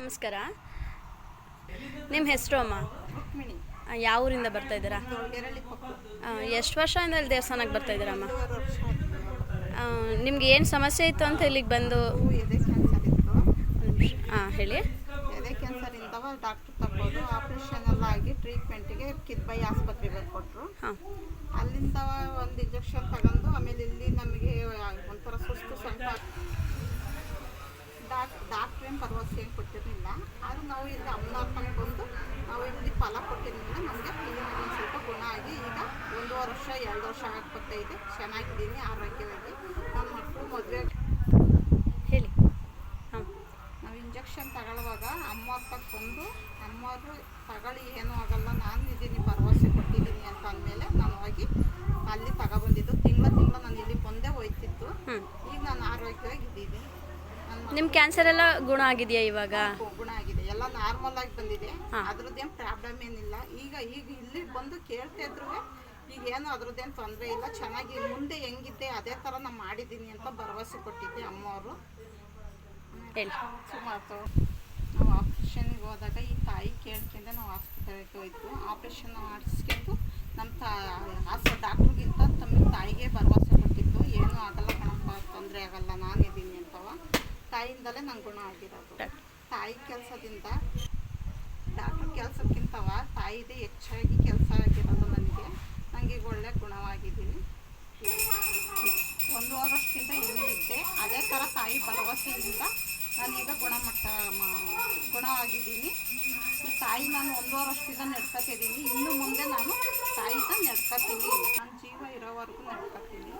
ನಮಸ್ಕಾರ. ನಿಮ್ಮ ಹೆಸರು ಅಮ್ಮ? ಯಾವ ಊರಿಂದ ಬರ್ತಾ ಇದ್ದೀರಾ? ಎಷ್ಟು ವರ್ಷದಿಂದ ಇಲ್ಲಿ ದೇವಸ್ಥಾನಕ್ಕೆ ಬರ್ತಾ ಇದ್ದೀರಮ್ಮ ನಿಮ್ಗೆ ಏನು ಸಮಸ್ಯೆ ಇತ್ತು ಅಂತ ಇಲ್ಲಿಗೆ ಬಂದು? ಹಾಂ ಹೇಳಿ. ಎದೆ ಕ್ಯಾನ್ಸರ್ ಇಂದವ ಡಾಕ್ಟರ್ ತಗೋದು ಆಪ್ರೇಷನ್ ಎಲ್ಲ ಆಗಿ ಟ್ರೀಟ್ಮೆಂಟಿಗೆ ಕಿದ್ಬೈ ಆಸ್ಪತ್ರೆಗೆ ಕೊಟ್ಟರು ಹಾಂ. ಅಲ್ಲಿಂದ ಒಂದು ಇಂಜೆಕ್ಷನ್ ತಗೊಂಡು ಆಮೇಲೆ ಇಲ್ಲಿ ನಮಗೆ ಒಂಥರ ಸುಸ್ತು ಸ್ವಲ್ಪ ಡಾಕ್ ಡಾಕ್ಟ್ರ್ ಏನು ಭರವಸೆ ಏನು ಕೊಟ್ಟಿರಲಿಲ್ಲ. ಆದರೂ ನಾವು ಇಲ್ಲಿ ಅಮ್ಮನವ್ರನ್ನ ಬಂದು ನಾವು ಇಲ್ಲಿ ಫಲ ಕೊಟ್ಟಿರಲಿಲ್ಲ ನಮಗೆ ಒಂದು ಸ್ವಲ್ಪ ಗುಣ ಆಗಿ ಈಗ ಒಂದೂವರೆ ವರ್ಷ ಎರಡು ವರ್ಷ ಆಗ್ಬರ್ತೈತೆ ಚೆನ್ನಾಗಿದ್ದೀನಿ ಆರೋಗ್ಯವಾಗಿ. ನಮ್ಮ ಮಕ್ಕಳು ಮದುವೆ ಹೇಳಿ. ಹಾಂ. ನಾವು ಇಂಜೆಕ್ಷನ್ ತಗೊಳ್ಳುವಾಗ ಅಮ್ಮವ್ರ ಬಂದು ಅಮ್ಮವರು ತಗೊಳ್ಳಿ ಏನೂ ಆಗಲ್ಲ ನಾನು ಇದ್ದೀನಿ ಭರವಸೆ ಕೊಟ್ಟಿದ್ದೀನಿ ಅಂತ ಅಂದಮೇಲೆ ನಾನು ಹೋಗಿ ಅಲ್ಲಿ ತಗೊಬಂದಿದ್ದು ತಿಂಗಳ ತಿಂಗಳ ನಾನು ಇಲ್ಲಿ ಬಂದೇ ಹೋಯ್ತಿತ್ತು ಹ್ಞೂ ಈಗ ನಾನು ಆರೋಗ್ಯವಾಗಿದ್ದೀನಿ ನನ್ನ ನಿಮ್ಮ ಕ್ಯಾನ್ಸರ್ ಎಲ್ಲ ಗುಣ ಆಗಿದೆಯಾ ಇವಾಗ? ಗುಣ ಆಗಿದೆ. ಎಲ್ಲ ನಾರ್ಮಲ್ ಆಗಿ ಬಂದಿದೆ. ಅದ್ರದ್ದೇನು ಪ್ರಾಬ್ಲಮ್ ಏನಿಲ್ಲ. ಈಗ ಈಗ ಇಲ್ಲಿ ಬಂದು ಕೇಳ್ತಾ ಇದ್ರು ಈಗ ಏನು ಅದ್ರದ್ದೇನು ತೊಂದರೆ ಇಲ್ಲ. ಚೆನ್ನಾಗಿ ಮುಂದೆ ಹೆಂಗಿದ್ದೆ ಅದೇ ಥರ ನಾನು ಮಾಡಿದ್ದೀನಿ ಅಂತ ಭರವಸೆ ಕೊಟ್ಟಿದ್ದೆ ಅಮ್ಮವರು. ಹೇಳಿ. ಸುಮಾರು ನಾವು ಆಪ್ರೇಷನ್ಗೆ ಹೋದಾಗ ಈ ತಾಯಿ ಕೇಳ್ಕೊಂಡ ನಾವು ಆಸ್ಪತ್ರೆಗೆ ಹೋಯ್ತು. ಆಪ್ರೇಷನ್ ಮಾಡಿಸ್ಕೊಂಡು ನಮ್ಮ ತಾ ಆಸ ಡಾಕ್ಟ್ರಿಗಿಂತ ತಮ್ಮ ತಾಯಿಗೆ ಭರವಸೆ ಕೊಟ್ಟಿತ್ತು ಏನೂ ಆಗಲ್ಲ ಕಣಪ್ಪ ತೊಂದರೆ ಆಗಲ್ಲ ನಾನು ತಾಯಿಯಿಂದಲೇ ನಂಗೆ ಗುಣ ಆಗಿರೋದು. ತಾಯಿ ಕೆಲಸದಿಂದ ಡಾಕ್ಟ್ರ್ ಕೆಲಸಕ್ಕಿಂತವ ತಾಯಿದೆ ಹೆಚ್ಚಾಗಿ ಕೆಲಸ ಆಗಿರೋದು ನನಗೆ. ನನಗೆ ಈಗ ಒಳ್ಳೆ ಗುಣವಾಗಿದ್ದೀನಿ. ಒಂದು ವರ್ಷದಿಂದ ಇಲ್ಲಿದ್ದೆ ಅದೇ ಥರ ತಾಯಿ ಭರವಸೆಯಿಂದ ನಾನೀಗ ಗುಣಮಟ್ಟ ಗುಣವಾಗಿದ್ದೀನಿ. ಈ ತಾಯಿ ನಾನು ಒಂದೂವರೆ ವರ್ಷದಿಂದ ನಡ್ಕೊತಿದ್ದೀನಿ. ಇನ್ನು ಮುಂದೆ ನಾನು ತಾಯಿದ ನಡ್ಕೊತೀನಿ. ನನ್ನ ಜೀವ ಇರೋವರೆಗೂ ನಡ್ಕೊತೀನಿ.